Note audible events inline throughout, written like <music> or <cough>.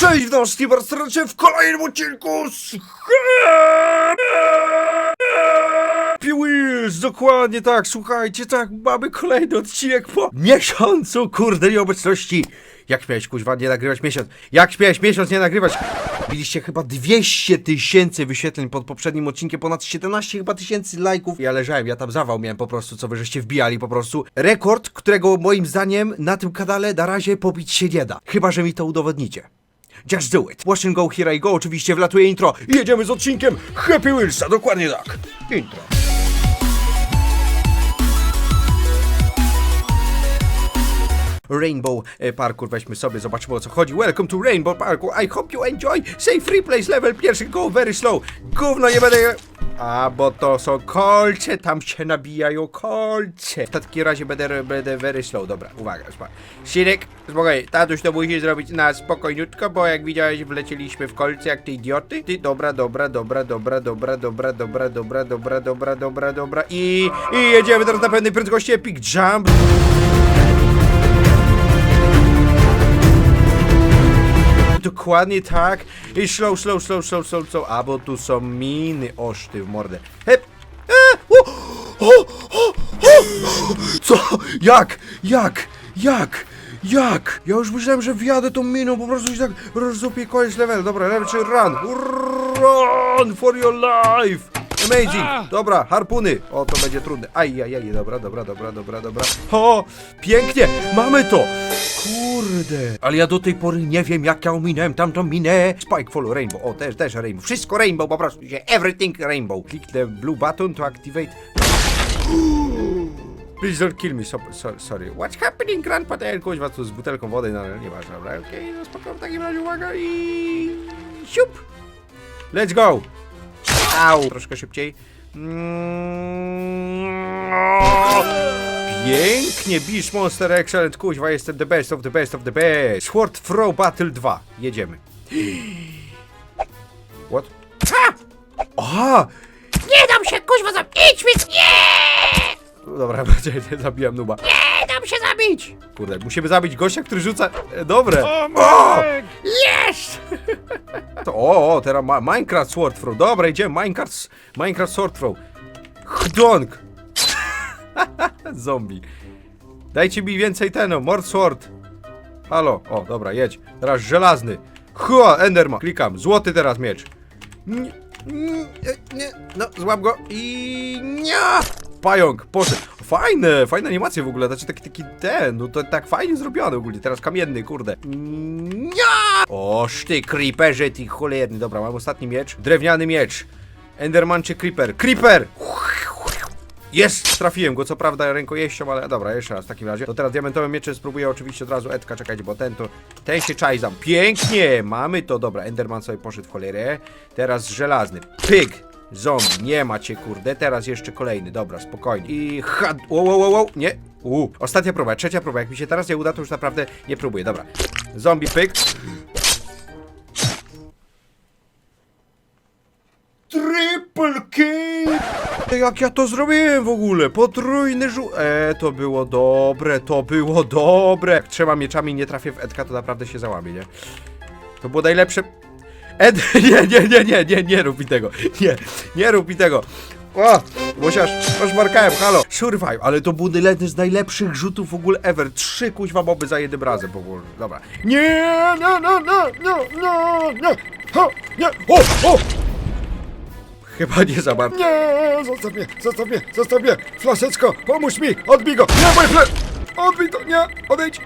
Cześć, witam bardzo serdecznie w kolejnym odcinku z Wheels, dokładnie tak, słuchajcie, tak, mamy kolejny odcinek po miesiącu, kurde, nieobecności. Jak miałeś, kuźwa, nie nagrywać miesiąc? Jak miałeś miesiąc nie nagrywać? Biliście chyba 200 tysięcy wyświetleń pod poprzednim odcinkiem, ponad 17 chyba tysięcy lajków. Ja leżałem, ja tam zawał miałem po prostu, co wy żeście wbijali po prostu. Rekord, którego moim zdaniem na tym kanale na razie pobić się nie da. Chyba, że mi to udowodnicie. Just do it. And go, here I go. Oczywiście wlatuje intro jedziemy z odcinkiem Happy Wheelsa. Dokładnie tak. Intro. Rainbow e, Parkour weźmy sobie, zobaczmy o co chodzi. Welcome to Rainbow Parkour. I hope you enjoy. Say free place level pierwszy, go very slow. Gówno nie będę... A, bo to są kolce, tam się nabijają kolce. W takim razie będę, będę very slow. Dobra, uwaga, spokojnie. Sinek, spokojnie, tatuś to musi zrobić na spokojniutko, bo jak widziałeś, wlecieliśmy w kolce jak ty idioty. Ty, dobra, dobra, dobra, dobra, dobra, dobra, dobra, dobra, dobra, dobra, dobra, dobra i... I jedziemy teraz na pewnej prędkości Epic Jump. Dokładnie tak. I slow, slow, slow, slow, slow, slow. A bo tu są miny. Oż ty w mordę. Hep. E, o, o, o, o. Co? Jak? Jak? Jak? Jak? Ja już myślałem, że wjadę tą miną, po prostu się tak rozzupię koniec level. Dobra, level run. Run for your life. Amazing! Dobra, harpuny! O, to będzie trudne. Aj, aj, aj, dobra, dobra, dobra, dobra, dobra. O, pięknie! Mamy to! Kurde! Ale ja do tej pory nie wiem, jak ja ominąłem tamtą minę. Spike, follow, rainbow. O, też, też rainbow. Wszystko rainbow, po prostu. Everything rainbow. The blue button to activate. Please don't kill me, so, so, sorry. What's happening, grandpa? Kuźwa tu z butelką wody, no nieważne, dobra, okej, no spoko, w takim razie uwaga i... Siup! Let's go! Au! Troszkę szybciej. Mm, o! Pięknie, Beast Monster Excellent, kuźwa, jestem the best of the best of the best. Sword Throw Battle 2. Jedziemy. What? Ha! Aha! Nie dam się kuźwa zabić! Idź mi! Nie! Dobra, <laughs> nie zabijam nuba. Nie dam się zabić! Kurde, musimy zabić gościa, który rzuca... E, Dobre. O! Marek! Jest! To, o, o, teraz ma Minecraft Sword Throw. Dobra, idziemy. Minecraft, Minecraft Sword Throw. Hdonk. <laughs> Zombie. Dajcie mi więcej teno. Mord Sword. Halo. O, dobra, jedź. Teraz żelazny. Hua, Enderman. Klikam. Złoty teraz miecz. Nie, nie, nie. No, złap go i... Nie! Pająk, poszedł. Fajne, fajne animacje w ogóle, znaczy taki, taki ten, no to tak fajnie zrobione ogólnie, teraz kamienny, kurde. Nie! Oż ty, creeperze, ty cholerny. Dobra, mam ostatni miecz. Drewniany miecz. Enderman czy creeper? Creeper! Jest! Trafiłem go, co prawda rękojeścią, ale dobra, jeszcze raz w takim razie. To teraz diamentowym mieczem spróbuję oczywiście od razu Edka, czekajcie, bo ten to... Ten się czajzam. Pięknie! Mamy to, dobra, Enderman sobie poszedł w cholerę. Teraz żelazny. Pyk! Zombie, nie macie, kurde. Teraz jeszcze kolejny, dobra, spokojnie. I ha... Wow, wow, wow, wow. nie. U, ostatnia próba, trzecia próba. Jak mi się teraz nie uda, to już naprawdę nie próbuję, dobra. Zombie, pyk. Triple kill! Jak ja to zrobiłem w ogóle? Potrójny żu... E, to było dobre, to było dobre. Jak trzema mieczami nie trafię w Edka, to naprawdę się załamie, nie? To było najlepsze... Ed... <laughs> Nie, nie, nie, nie, nie, nie rób mi tego. Nie, nie rób mi tego. O, musiasz, rozmarkałem, halo. Survive, ale to był jeden z najlepszych rzutów w ogóle ever. Trzy kuźwa moby za jednym razem w. Dobra. Nie, nie, nie, nie, nie, nie, nie. Ha, nie, o, o! Chyba nie za bardzo. Nie, zostaw mnie, zostaw mnie, zostaw mnie! Flaszeczko, pomóż mi! Odbij go! Nie, mój fle... Odbij to, nie! Odejdź!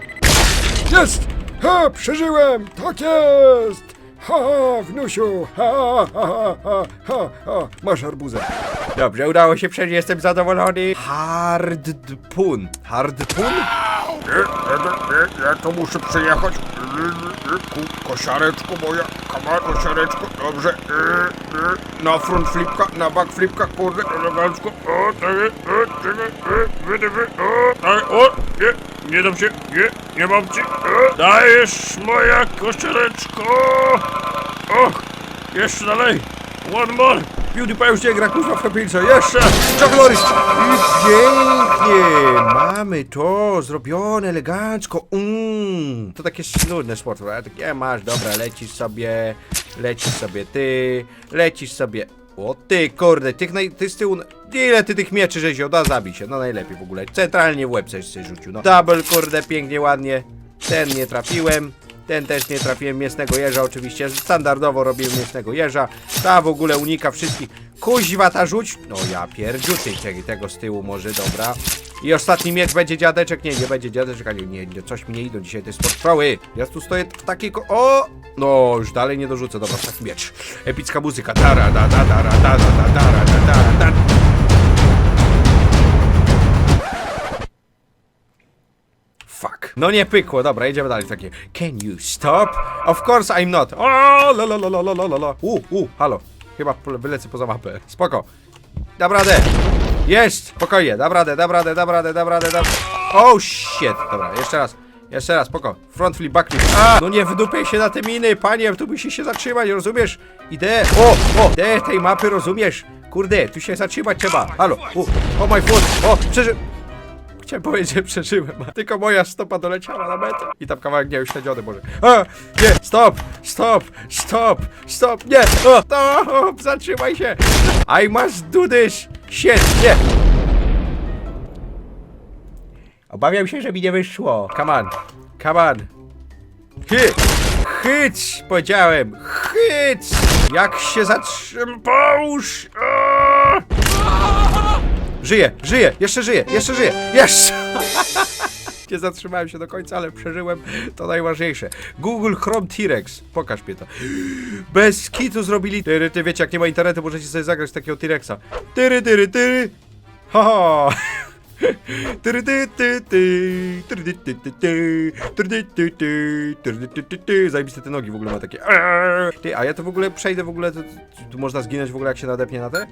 Jest! Ha, przeżyłem! Tak jest! Ha, ha, wnusiu! Ha, ha, ha, ha, ha, ha. Masz arbuzę. Dobrze, udało się przejść, jestem zadowolony. Hard pun. Hard pun? Ja to muszę przejechać. Kosiareczko moja, kama, kosiareczko, dobrze. Na front flipka, na back flipka, kurde, elegancko. O, czekaj, o, czekaj, o, wydy, wy, o, daj, o, nie, nie dam się, nie, nie mam ci. O, dajesz moja kosiareczko. O, jeszcze dalej. One more. PewDiePie już nie gra, kurwa, w Happy'sa. Jeszcze! Chuck Norris! I pięknie! Mamy to zrobione elegancko. Mm. To takie nudne sportowe, ale takie masz, dobra, lecisz sobie, lecisz sobie ty, lecisz sobie... O ty, kurde, tych naj... ty z tyłu... Ile ty tych mieczy żeś? Da, zabij się, no najlepiej w ogóle. Centralnie w łeb coś rzucił, no. Double, kurde, pięknie, ładnie. Ten nie trafiłem. Ten też nie trafiłem mięsnego jeża oczywiście. Standardowo robiłem mięsnego jeża. Ta w ogóle unika wszystkich. Kuźwa ta rzuć. No ja pierdziu, ty czekaj, tego z tyłu może, dobra. I ostatni miecz będzie dziadeczek. Nie, nie będzie dziadeczek, ale nie, nie, coś mi nie idą dzisiaj, to jest podtrwały. Ja tu stoję w takiej ko... O! No, już dalej nie dorzucę, dobra, taki miecz. Epicka muzyka. Dara, da, da, dara, da, da, da, dara, da, da, da. Fuck. No nie pykło, dobra, Idziemy dalej takie. Can you stop? Of course I'm not. O, lo, lo. U, u, halo. Chyba wylecę poza mapę. Spoko. Dobra radę. Jest! Spokojnie, dam radę, dam radę, dam radę, dam radę, dam... Oh shit! Dobra, jeszcze raz. Jeszcze raz, spoko. Front flip, back flip. A, no nie wdupaj się na te miny, panie, tu musisz się zatrzymać, rozumiesz? Idę, o, o, idę tej mapy, rozumiesz? Kurde, tu się zatrzymać trzeba. Halo, o, o my foot, o, przeżył. Chciałem powiedzieć, że przeżyłem, a tylko moja stopa doleciała na metę. I tam kawałek nie uśledziony może. A, nie, stop, stop, stop, stop, nie, o, stop, zatrzymaj się. I must do this. Shit, nie. Obawiam się, że mi nie wyszło. Come on, come on. Hy, chyć, powiedziałem, chyć. Jak się zatrzym... Żyję, żyję, jeszcze żyję, jeszcze żyję, jeszcze! <laughs> Nie zatrzymałem się do końca, ale przeżyłem, to najważniejsze. Google Chrome T-Rex, pokaż mnie to. Bez kitu zrobili... Tyry, ty wiecie, jak nie ma internetu, możecie sobie zagrać takiego T-Rexa. Tyry, tyry, tyry! Ty, ty. Zajebiste te nogi w ogóle ma takie. Ty, a ja to w ogóle przejdę w ogóle, to, tu można zginąć w ogóle jak się nadepnie na te?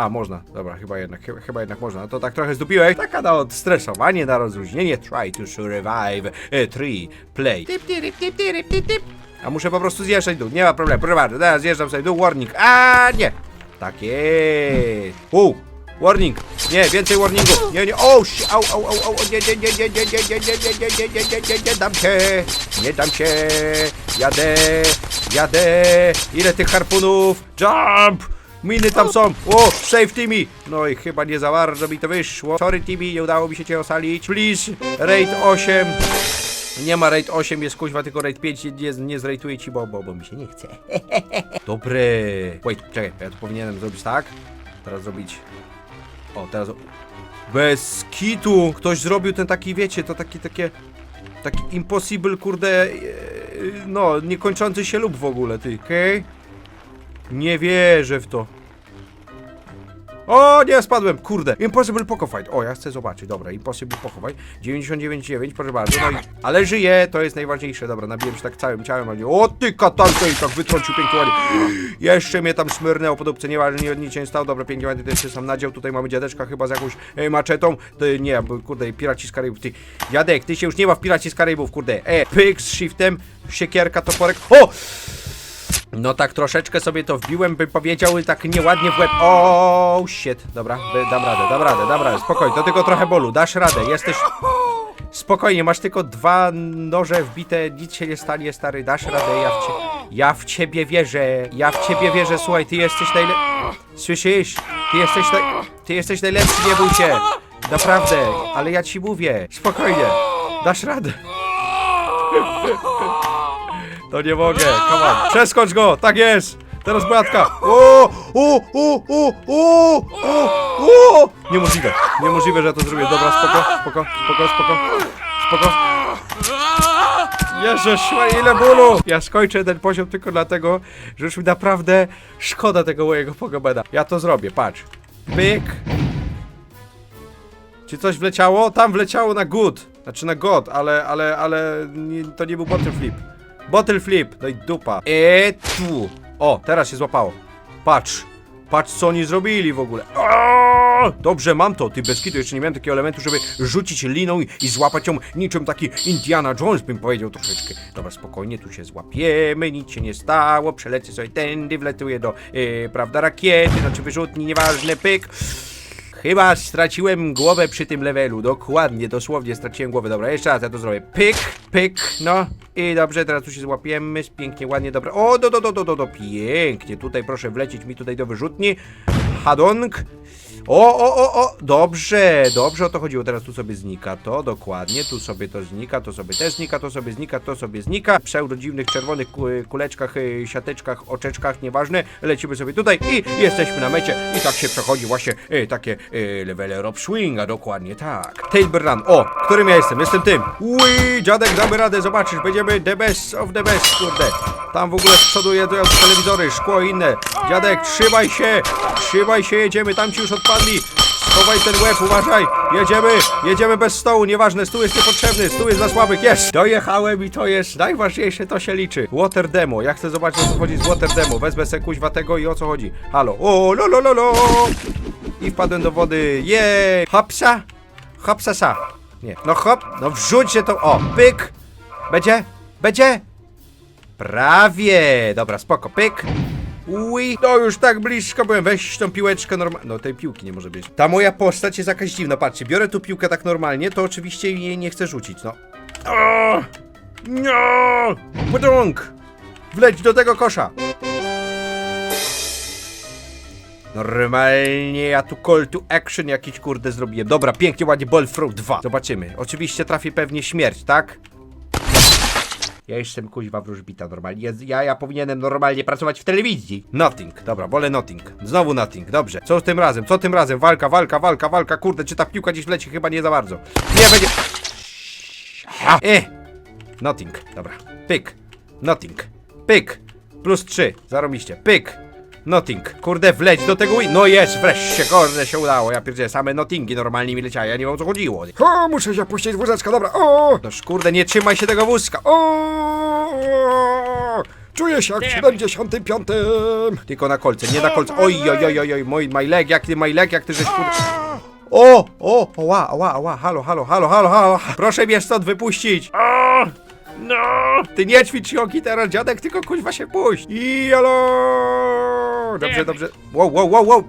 A, można. Dobra, chyba jednak, chyba, chyba jednak można. No to tak trochę zdupiłeś. Taka na odstresowanie, na rozluźnienie. Try to survive. E, three, play. Typ, tyryp, typ, tyryp, typ, typ. A muszę po prostu zjeżdżać dół. Nie ma problemu. Proszę bardzo, teraz zjeżdżam sobie dół. Warning. A nie. Tak jest. U. Warning. Nie, więcej warningu. Nie, nie. O, 시- au, au, au, au. Nie, nie, nie, nie, nie, nie, nie, nie, nie, nie, nie, nie, nie, nie, nie dam się. Nie dam się. Jadę. Jadę. Ile tych harpunów? Jump. Miny tam są! O! Save Timmy! No i chyba nie za bardzo mi to wyszło. Sorry Timmy, nie udało mi się cię ocalić. Please! Raid 8. Nie ma raid 8, jest kuźwa, tylko raid 5 nie, nie, zrejtuję ci, bo, bo, mi się nie chce. <laughs> Dobre. Wait, czekaj, ja tu powinienem zrobić tak. Teraz zrobić... O, teraz... Bez kitu! Ktoś zrobił ten taki, wiecie, to taki, takie... Taki impossible, kurde... e, No, niekończący się lub w ogóle, ty, okej? Nie wierzę w to. O, nie, spadłem, kurde. Impossible Poco Fight. O, ja chcę zobaczyć, dobra, Impossible Poco Fight. 99,9, proszę bardzo. No i, ale żyję, to jest najważniejsze. Dobra, nabiłem się tak całym ciałem, ale nie. O, ty katalko i tak wytrącił pięknie ładnie. Jeszcze mnie tam smyrnęło po dupce, nie, ale nie, nic się nie stało. Dobra, pięknie ładnie, ten się sam nadział. Tutaj mamy dziadeczka chyba z jakąś e, maczetą. To, nie, bo kurde, piraci z Karaibów. Ty, dziadek, ty się już nie ma w piraci z Karaibów, kurde. E, pyk z shiftem, siekierka, toporek. O! No tak troszeczkę sobie to wbiłem, bym powiedział tak nieładnie w łeb. O, shit. Dobra, by- dam radę, dam radę, dam radę. Spokojnie, to tylko trochę bolu. Dasz radę, jesteś... Spokojnie, masz tylko dwa noże wbite, nic się nie stanie, stary, dasz radę, ja w, cie... ja w ciebie wierzę, ja w ciebie wierzę, słuchaj, ty jesteś najle... Słyszysz? Ty jesteś naj... Ty jesteś najlepszy, nie bój się. Naprawdę, ale ja ci mówię, spokojnie, dasz radę. To nie mogę, come on. Przeskocz go, tak jest. Teraz bratka. O, o, o, o, o, o, o. Niemożliwe, niemożliwe, że ja to zrobię. Dobra, spoko, spoko, spoko, spoko, spoko. Jezus, ile bólu! Ja skończę ten poziom tylko dlatego, że już mi naprawdę szkoda tego mojego pogobeda. Ja to zrobię, patrz. Pyk. Czy coś wleciało? Tam wleciało na good. Znaczy na god, ale, ale, ale nie, to nie był bottle flip. Bottle flip, no i dupa. E tu. O, teraz się złapało. Patrz. Patrz co oni zrobili w ogóle. O, dobrze, mam to. Ty bez kitu jeszcze nie miałem takiego elementu, żeby rzucić liną i, złapać ją niczym taki Indiana Jones, bym powiedział troszeczkę. Dobra, spokojnie, tu się złapiemy, nic się nie stało, przelecę sobie tędy, wletuję do, e, prawda, rakiety, znaczy wyrzutni, nieważne, pyk. Chyba straciłem głowę przy tym levelu, dokładnie, dosłownie straciłem głowę. Dobra, jeszcze raz ja to zrobię. Pyk, pyk, no i dobrze, teraz tu się złapiemy, pięknie, ładnie, dobra. O, do, do, do, do, do, do, pięknie, tutaj proszę wlecieć mi tutaj do wyrzutni. Hadong. O, o, o, o, dobrze, dobrze o to chodziło. Teraz tu sobie znika to, dokładnie, tu sobie to znika, to sobie też znika, to sobie znika, to sobie znika. W pseudodziwnych czerwonych ku- kuleczkach, y, siateczkach, oczeczkach, nieważne. Lecimy sobie tutaj i jesteśmy na mecie. I tak się przechodzi właśnie y, takie y, levele Rob Swinga, dokładnie tak. Tailbur Run, o, którym ja jestem? Jestem tym. Ui, dziadek, damy radę, zobaczysz, będziemy the best of the best, kurde. Tam w ogóle z przodu jedą telewizory, szkło i inne. Dziadek, trzymaj się, trzymaj się, jedziemy, tam ci już odpadli. Schowaj ten łeb, uważaj, jedziemy, jedziemy bez stołu, nieważne, stół jest niepotrzebny, stół jest dla słabych, jest! Dojechałem i to jest najważniejsze, to się liczy. Water demo, ja chcę zobaczyć o co chodzi z water demo, wezmę se kuźwa tego i o co chodzi. Halo, o, lo, lo, lo, lo. I wpadłem do wody, jej! Hopsa, hopsa sa. Nie, no hop, no wrzuć się to, o, pyk. Będzie? Będzie? Prawie! Dobra, spoko, pyk. Ui, no już tak blisko byłem, weź tą piłeczkę normalnie. No tej piłki nie może być. Ta moja postać jest jakaś dziwna, patrzcie, biorę tu piłkę tak normalnie, to oczywiście jej nie chcę rzucić, no. O! No! Wleć do tego kosza! Normalnie ja tu call to action jakiś kurde zrobiłem. Dobra, pięknie, ładnie, ball throw 2. Zobaczymy. Oczywiście trafię pewnie śmierć, tak? Ja jestem kuźwa wróżbita normalnie. Ja, ja, ja powinienem normalnie pracować w telewizji. Nothing. Dobra, wolę nothing. Znowu nothing. Dobrze. Co tym razem? Co tym razem? Walka, walka, walka, walka. Kurde, czy ta piłka gdzieś leci? Chyba nie za bardzo. Nie, będzie... E! Nothing. Dobra. Pyk. Nothing. Pyk. Plus 3. Zarobiście. Pyk. Nothing. Kurde, wleć do tego win. No jest, wreszcie, kurde, się udało. Ja pierdzielę, same notingi normalnie mi leciały. Ja nie wiem o co chodziło. O, muszę się puścić z wózeczka, dobra. O, Noż kurde, nie trzymaj się tego wózka. o, czuję się jak w 75. Tylko na kolce, nie na kolce. Oj, oj, oj, oj, oj, mój my leg, jak ty my leg, jak ty żeś kurde... O, o, oła, oła, oła, halo, halo, halo, halo, halo. Proszę mnie stąd wypuścić. O, no. Ty nie ćwicz jogi teraz, dziadek, tylko kuźwa się puść. I jalo. Dobrze, dobrze. Wow, wow, wow, wow.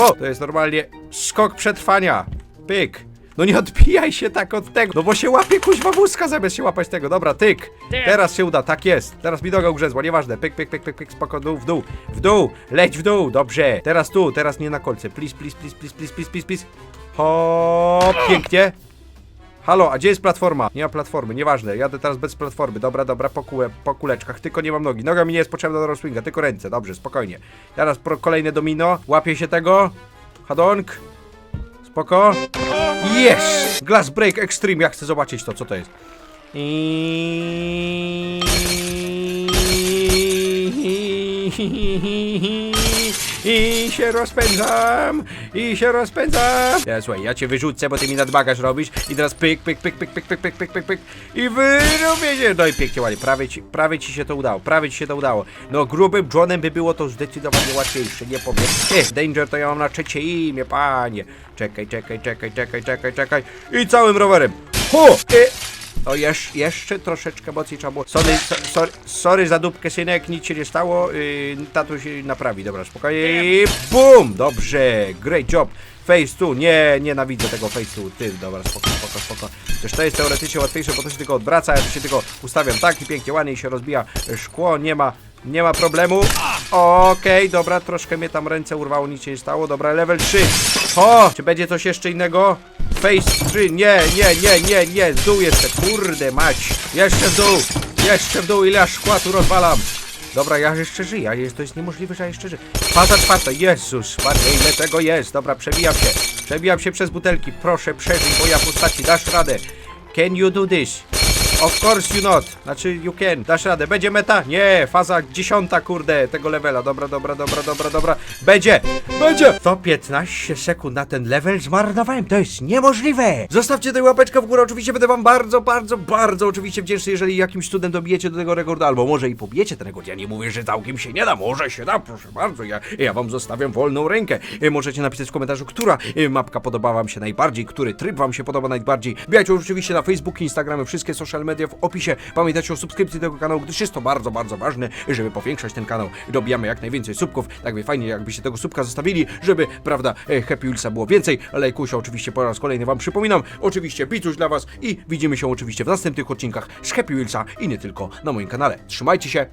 O, to jest normalnie skok przetrwania. Pyk. No nie odbijaj się tak od tego, no bo się łapie kuźwa wózka zamiast się łapać tego. Dobra, tyk. Teraz się uda, tak jest. Teraz mi noga ugrzezła, nieważne. Pyk, pyk, pyk, pyk, pyk, spoko, dół, w dół, w dół, leć w dół, dobrze. Teraz tu, teraz nie na kolce. Please, please, please, please, please, please, please, please. Hop, pięknie. Halo, a gdzie jest platforma? Nie ma platformy, nieważne, jadę teraz bez platformy. Dobra, dobra, po, kółe, po kuleczkach, tylko nie mam nogi. Noga mi nie jest potrzebna do rozswinga, tylko ręce, dobrze, spokojnie. Teraz pro, kolejne domino, łapię się tego. Hadonk. Spoko. Yes! Glass Break Extreme, ja chcę zobaczyć to, co to jest. I się rozpędzam! I się rozpędzam! Ja, słuchaj, ja cię wyrzucę, bo ty mi nadbagaż robisz. I teraz pyk, pyk, pyk, pyk, pyk, pyk, pyk, pyk, pyk, pyk. I wyrobię się! No i pięknie, ładnie. Prawie ci, prawie ci się to udało, prawie ci się to udało. No grubym Johnem by było to zdecydowanie łatwiejsze, nie powiem. Eh, Danger to ja mam na trzecie imię, panie. Czekaj, czekaj, czekaj, czekaj, czekaj, czekaj. I całym rowerem. Ho! E, o, jesz, jeszcze troszeczkę mocniej trzeba było. Sorry, so, sorry, sorry za dupkę, synek, nic się nie stało. Yy, tatuś naprawi, dobra, spokojnie. I BUM! Dobrze, great job. Face tu, nie, nienawidzę tego face tu. Ty, dobra, spoko, spoko, spoko. Przecież to jest teoretycznie łatwiejsze, bo to się tylko odwraca, ja to się tylko ustawiam tak i pięknie, ładnie się rozbija szkło, nie ma, nie ma problemu. Okej, dobra, troszkę mnie tam ręce urwało, nic się nie stało. Dobra, level 3. O, czy będzie coś jeszcze innego? Face 3, nie, nie, nie, nie, nie, z dół jeszcze, kurde mać. Jeszcze w dół, jeszcze w dół, ile ja szkła tu rozwalam. Dobra, ja jeszcze żyję, a jest, to jest niemożliwe, że ja jeszcze żyję. Faza czwarta, Jezus, Maria, ile tego jest? Dobra, przebijam się, przebijam się przez butelki, proszę przeżyj, moja postaci, dasz radę. Can you do this? Of course you not. Znaczy you can. Dasz radę. Będzie meta? Nie, faza dziesiąta, kurde, tego levela. Dobra, dobra, dobra, dobra, dobra. Będzie! Będzie! 115 sekund na ten level zmarnowałem, to jest niemożliwe! Zostawcie tę łapeczkę w górę, oczywiście będę wam bardzo, bardzo, bardzo oczywiście wdzięczny, jeżeli jakimś cudem dobijecie do tego rekordu, albo może i pobijecie ten rekord, ja nie mówię, że całkiem się nie da, może się da, proszę bardzo, ja, ja wam zostawiam wolną rękę. E, Możecie napisać w komentarzu, która e, mapka podoba wam się najbardziej, który tryb wam się podoba najbardziej. Wbijajcie oczywiście na Facebook, Instagramy, wszystkie social media w opisie. Pamiętajcie o subskrypcji tego kanału, gdyż jest to bardzo, bardzo ważne, żeby powiększać ten kanał. Dobijamy jak najwięcej subków, tak by fajnie jakbyście tego subka zostawili, żeby, prawda, e, Happy Wheelsa było więcej. Lajkusia oczywiście po raz kolejny wam przypominam. Oczywiście picuś dla was i widzimy się oczywiście w następnych odcinkach z Happy Wheelsa i nie tylko na moim kanale. Trzymajcie się,